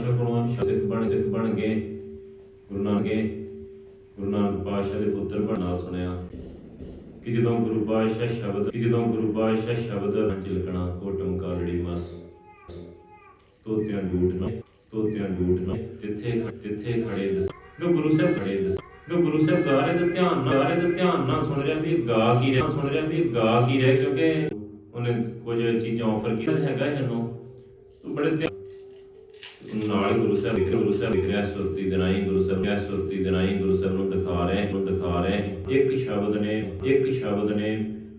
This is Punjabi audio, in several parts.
ਗੁਰੂ ਨਾਨਕ ਗੁਰੂ ਨਾਨਕ ਪਾਤਸ਼ਾਹ ਦੇ ਪੁੱਤਰ ਬਣਾ ਸੁਣਿਆ। ਕਿ ਜਦੋਂ ਗੁਰੂ ਪਾਤਸ਼ਾਹ ਸ਼ਬਦ ਕਿ ਜਦੋਂ ਗੁਰੂ ਪਾਤਸ਼ਾਹ ਸ਼ਬਦ ਚਿਲਕਣਾ ਕੋਟਮ ਕਾਲੜੀ ਮਸ। ਤੋਤਿਆਂ ਝੂਠ ਨਾ ਤੋਤਿਆਂ ਝੂਠ ਨਾ। ਜਿੱਥੇ ਜਿੱਥੇ ਖੜੇ ਦਸ ਜੋ ਗੁਰੂ ਸਾਹਿਬ ਖੜੇ ਦਸ ਜੋ ਗੁਰੂ ਸਾਹਿਬ ਗਾ ਰਹੇ ਤੇ ਧਿਆਨ ਨਾਲ ਰਹੇ ਤੇ ਧਿਆਨ ਨਾਲ ਸੁਣ ਰਿਹਾ ਵੀ ਗਾ ਕੀ ਰਿਹਾ, ਸੁਣ ਰਿਹਾ ਵੀ ਗਾ ਕੀ ਰਿਹਾ ਕਿਉਂਕਿ ਉਹਨੇ ਕੁਝ ਚੀਜ਼ਾਂ ਆਫਰ ਕੀਤਾ ਹੈਗਾ ਇਹਨੂੰ। ਬੜੇ ਨਾਲ ਗੁਰੂ ਸਾਹਿਬ ਵਿਖਰੇ ਗੁਰੂ ਸਾਹਿਬ ਵਿਖਰਿਆ ਸੁਰਤੀ ਦਿਨਾਈ ਗੁਰੂ ਸਾਹਿਬ ਨੇ ਸੁਰਤੀ ਦਿਨਾਈ ਗੁਰੂ ਸਾਹਿਬ ਨੂੰ ਦਿਖਾ ਰਹੇ ਨੂੰ ਦਿਖਾ ਰਹੇ ਇੱਕ ਸ਼ਬਦ ਨੇ, ਇੱਕ ਸ਼ਬਦ ਨੇ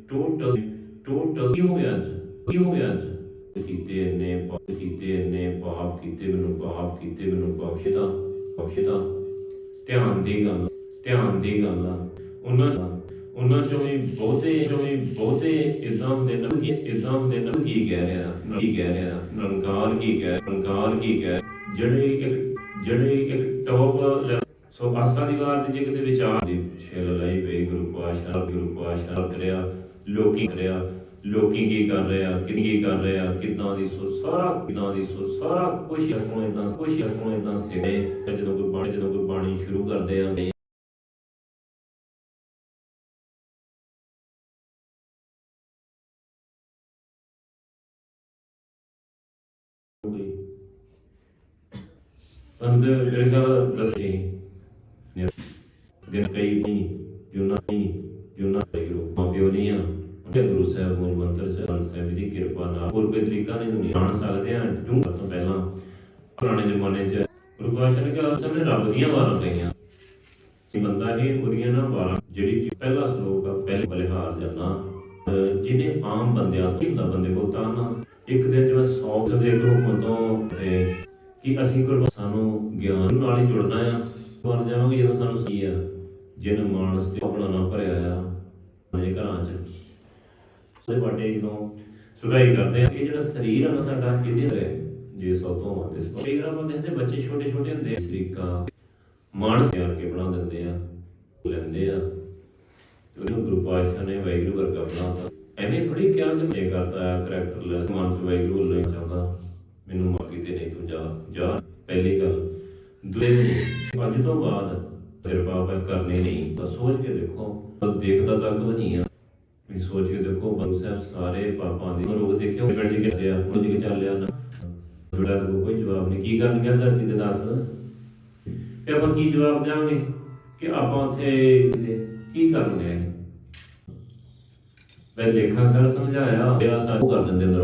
ਟੋਟਲ ਟੋਟਲ ਕੀ ਹੋ ਗਿਆ ਅੱਜ? ਕੀਤੇ ਨੇ ਪਾਪ, ਕੀਤੇ ਨੇ ਪਾਪ, ਕੀਤੇ ਮੈਨੂੰ ਪਾਪ, ਕੀਤੇ ਮੈਨੂੰ ਬਖਸ਼ਿਤਾ ਬਖਸ਼ਿਤਾ ਧਿਆਨ ਦੀ ਗੱਲ, ਧਿਆਨ ਦੀ ਗੱਲ ਉਹਨਾਂ ਦਾ ਉਹਨਾਂ ਚੋਂ ਵੀ ਬਹੁਤੇ ਚੋਂ ਵੀ ਬਹੁਤੇ ਇਦਾਂ ਹੁੰਦੇ ਨੇ ਕਿ, ਇਦਾਂ ਹੁੰਦੇ ਨੇ ਕੀ ਕਹਿ ਰਿਹਾ ਕੀ ਕਹਿ ਰਿਹਾ ਨੰਕਾਰ ਕੀ ਕਹਿ ਨੰਕਾਰ ਕੀ ਕਹਿ, ਜਿਹੜੇ ਇੱਕ ਜਿਹੜੇ ਇੱਕ ਟੌਪ ਸੋ ਆਸਾ ਦੀ ਵਾਰ ਦੇ ਜੇ ਕਿਤੇ ਵਿਚਾਰ ਦੀ ਛੇਲ ਲਈ ਵੇ ਗੁਰੂ ਪਾਸ਼ਾ ਗੁਰੂ ਪਾਸ਼ਾ ਕਰਿਆ ਲੋਕੀ ਕਰਿਆ ਲੋਕੀ ਕੀ ਕਰ ਰਿਹਾ ਆ ਕਿ ਕੀ ਕਰ ਰਹੇ ਕਿਦਾਂ ਦੀ ਸੋ ਸਾਰਾ, ਕਿਦਾਂ ਦੀ ਸੋ ਸਾਰਾ ਕੁਝ ਕੋਲ ਇਦਾਂ ਕੁਝ ਕੋਲ ਇਦਾਂ ਸਿਰੇ ਜਦੋਂ ਗੁਰਬਾਣੀ ਜਦੋਂ ਗੁਰਬਾਣੀ ਸ਼ੁਰੂ ਕਰਦੇ ਆ ਅੰਦਰ ਜਿਹੜਾ ਦੱਸੇ। ਦਿਨ ਕਈ ਨਹੀਂ, ਜੋ ਨਹੀਂ, ਜੋ ਨਾ ਗੁਰੂ ਮਾਪਿਓ ਨਹੀਂ ਆ ਉਹਦੇ ਗੁਰੂ ਸਾਹਿਬ ਮੂਲ ਮੰਤਰ ਚ ਸਾਹਿਬ ਦੀ ਕਿਰਪਾ ਨਾਲ ਹੋਰ ਕੋਈ ਤਰੀਕਾ ਨਹੀਂ ਜਾਣ ਸਕਦੇ ਆ ਤੂੰ ਤੋਂ ਪਹਿਲਾਂ। ਪੁਰਾਣੇ ਜ਼ਮਾਨੇ ਚ ਗੁਰੂ ਪਾਤਸ਼ਾਹ ਨੇ ਕਿਹਾ ਰੱਬ ਦੀਆਂ ਵਾਰਾਂ ਕਹੀਆਂ ਬੰਦਾ ਹੀ ਉਹਦੀਆਂ ਨਾ ਵਾਰਾਂ, ਜਿਹੜੀ ਪਹਿਲਾ ਸ਼ਲੋਕ ਆ, ਪਹਿਲੇ ਬਲਿਹਾਰ ਜਾਨਾ ਜਿਹਨੇ ਆਮ ਬੰਦਿਆਂ ਤੋਂ ਬੰਦੇ ਕੋਲ ਤਾਂ ਨਾ, ਇੱਕ ਦਿਨ ਜਿਵੇਂ 100 ਦੇ ਹੁਕਮ ਤੋਂ ਤੇ ਕਿ ਅਸੀਂ ਕੋਲ ਸਾਨੂੰ ਗਿਆਨ ਨਾਲ ਹੀ ਜੁੜਨਾ ਆ। ਬਣ ਜਾਵਾਂਗੇ ਜਦੋਂ ਸਾਨੂੰ ਸਹੀ ਆ, ਜਿਨ ਮਾਨਸ ਤੇ ਆਪਣਾ ਨਾ ਭਰਿਆ ਆ ਮੇਰੇ ਘਰਾਂ 'ਚ। ਸੋ ਵੱਡੇ ਜਦੋਂ ਸੁਧਾਈ ਕਰਦੇ ਆ, ਇਹ ਜਿਹੜਾ ਸਰੀਰ ਆ ਨਾ ਸਾਡਾ ਇਹਦੇ ਹੈ ਜੇ ਸਭ ਤੋਂ ਵੱਧ ਇਸ ਤੋਂ। ਆਪਾਂ ਦੇਖਦੇ ਬੱਚੇ ਛੋਟੇ ਛੋਟੇ ਹੁੰਦੇ ਆ। ਸਰੀਕਾ ਮਾਨਸ ਕਰਕੇ ਬਣਾ ਦਿੰਦੇ ਆ ਲੈਂਦੇ ਆ। ਉਹਨੂੰ ਗੁਰੂ ਪਾਤਸ਼ਾਹ ਨੇ ਵੈਗਰੂ ਵਰਗਾ ਬਣਾਤਾ ਐਵੇਂ ਥੋੜੀ ਕਿਹਾ ਕਿ ਮੈਂ ਕਰਦਾ ਕਰੈਕਟਰਲੈਸ। ਮਨ ਚ ਵੈਗਰੂ ਵੱਲੋਂ ਚਾਹੁੰਦਾ। ਮੈਨੂੰ ਮਾਫੀ ਤੇ ਨਹੀਂ ਤੂੰ ਜਾ ਜਾ। ਪਹਿਲੀ ਗੱਲ, ਦੂਜੇ ਅੱਜ ਤੋਂ ਬਾਅਦ ਫਿਰ ਪਾਪਾ ਕਰਨੇ ਨਹੀਂ। ਬਸ ਸੋਚ ਕੇ ਦੇਖੋ ਪਰ ਦੇਖਦਾ ਤੱਕ ਨਹੀਂ ਆ। ਵੀ ਸੋਚ ਕੇ ਦੇਖੋ ਗੁਰੂ ਸਾਹਿਬ ਸਾਰੇ ਪਾਪਾਂ ਦੀ ਰੋਗ ਦੇ ਕਿਉਂ ਕੱਢ ਕੇ ਗਿਆ ਉਹ ਜੀ ਚੱਲਿਆ ਨਾ। ਜੁੜਾ ਕੋਈ ਜਵਾਬ ਨਹੀਂ। ਕੀ ਗੱਲ ਕਹਿੰਦਾ ਧਰਤੀ ਦੇ ਦੱਸ? ਤੇ ਆਪਾਂ ਕੀ ਜਵਾਬ ਦੇਵਾਂਗੇ ਕਿ ਆਪਾਂ ਉੱਥੇ ਕੀ ਕਰਨ ਗਏ? ਮੈਂ ਲੇਖਾਕਾਰ ਸਮਝਾਇਆ ਆ ਕਰ ਦਿੰਦੇ